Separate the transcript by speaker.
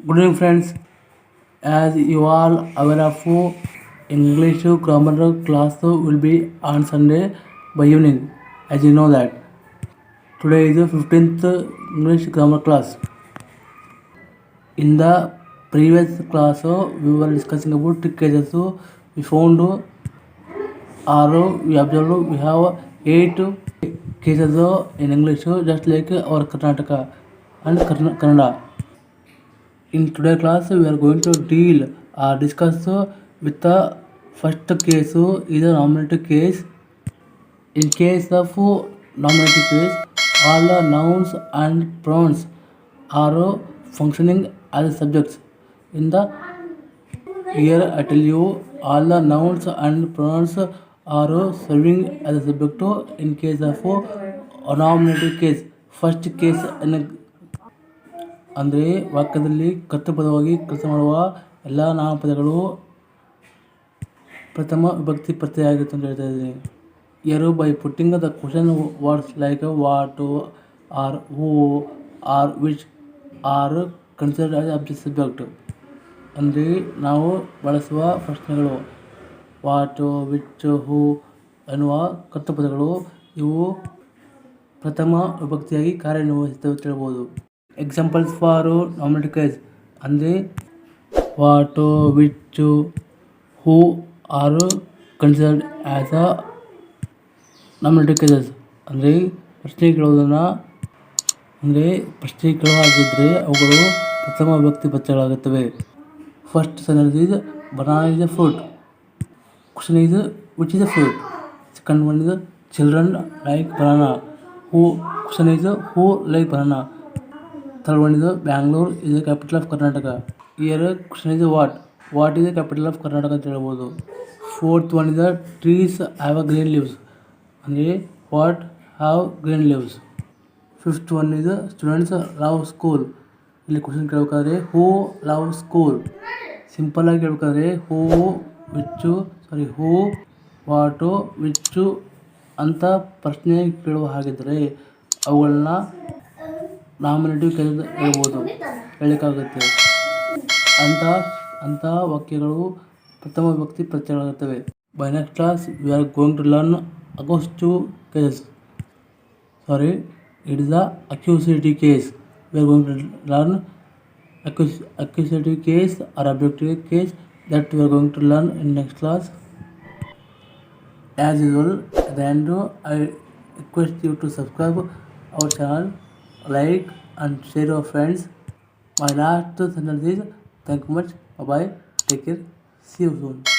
Speaker 1: Good evening friends, as you all aware of English grammar class will be on Sunday by evening, as you know that. Today is the 15th English grammar class. In the previous class we were discussing about trick cases. We found or we observed we have 8 cases in English, just like our Karnataka and Kannada. In today's class, we are going to deal or uh, discuss uh, with the uh, first case, either nominative case. In case of nominative case, all the nouns and pronouns are functioning as subjects. In the here, I tell you, all the nouns and pronouns are serving as a subject in case of a nominative case. First case in ಅಂದರೆ ವಾಕ್ಯದಲ್ಲಿ ಕರ್ತೃಪದವಾಗಿ ಕೆಲಸ ಮಾಡುವ ಎಲ್ಲ ನಾಮಪದಗಳು ಪ್ರಥಮ ವಿಭಕ್ತಿ ಪ್ರತ್ಯಯಾಗಿರುತ್ತೆ ಅಂತ ಹೇಳ್ತಾ ಇದ್ದೀನಿ ಎರು by putting the question words like what are who are which are considered as object subject ಅಂದರೆ ನಾವು ಬಳಸುವ ಪ್ರಶ್ನೆಗಳು ವಾಟ್ ವಿಚ್ ಹೂ ಎನ್ನುವ ಕರ್ತೃಪದಗಳು ಇವು ಪ್ರಥಮ ವಿಭಕ್ತಿಯಾಗಿ ಕಾರ್ಯನಿರ್ವಹಿಸ್ತವೆ ಅಂತ ಹೇಳ್ಬೋದು ಎಕ್ಸಾಂಪಲ್ಸ್ ಫಾರು ನಾಮಿನೇಟಿಕಲ್ಸ್ ಅಂದರೆ what which who are considered as a nominaticals ಅಂದರೆ ಪ್ರಶ್ನೆ ಕೇಳೋದನ್ನು ಅಂದರೆ ಪ್ರಶ್ನೆ ಕೇಳಲಾಗಿದ್ದರೆ ಅವುಗಳು ಪ್ರಥಮ ವ್ಯಕ್ತಿ ಪತ್ರಗಳಾಗುತ್ತವೆ first sentence is banana is a fruit question is which is a fruit second one is children like banana who question is who like banana ತಳವಣಿದು Bangalore ಇದು capital of Karnataka here question is what what is the capital of Karnataka ಅಂತ ಹೇಳ್ಬೋದು fourth one is trees have a green leaves ಅಂದರೆ what have green leaves fifth one ಇದು students love school ಇಲ್ಲಿ question ಕೇಳಬೇಕಾದ್ರೆ who love school simple ಆಗಿ ಕೇಳಬೇಕಾದ್ರೆ ಹೂವು ವಿಚ್ಚು ಸಾರಿ ಹೂ ವಾಟು ವಿಚ್ಚು ಅಂತ ಪ್ರಶ್ನೆ ಕೇಳುವ ಹಾಗಿದ್ದರೆ ಅವುಗಳನ್ನ ನಾಮಿನೇಟಿವ್ ಕೇಸ್ ಹೇಳ್ಬೋದು ಹೇಳಲಿಕ್ಕಾಗುತ್ತೆ ಅಂಥ ಅಂಥ ವಾಕ್ಯಗಳು ಪ್ರಥಮ ವಿಭಕ್ತಿ ಪ್ರತ್ಯಯಗಳಾಗುತ್ತವೆ bye next class we are going to learn accusative cases sorry it is the accusative case we are going to learn accus accusative case or objective case that we are going to learn in next class as usual at the end i request you to subscribe our channel like and share your friends. My last sentence is thank you much. Bye bye. Take care. See you soon.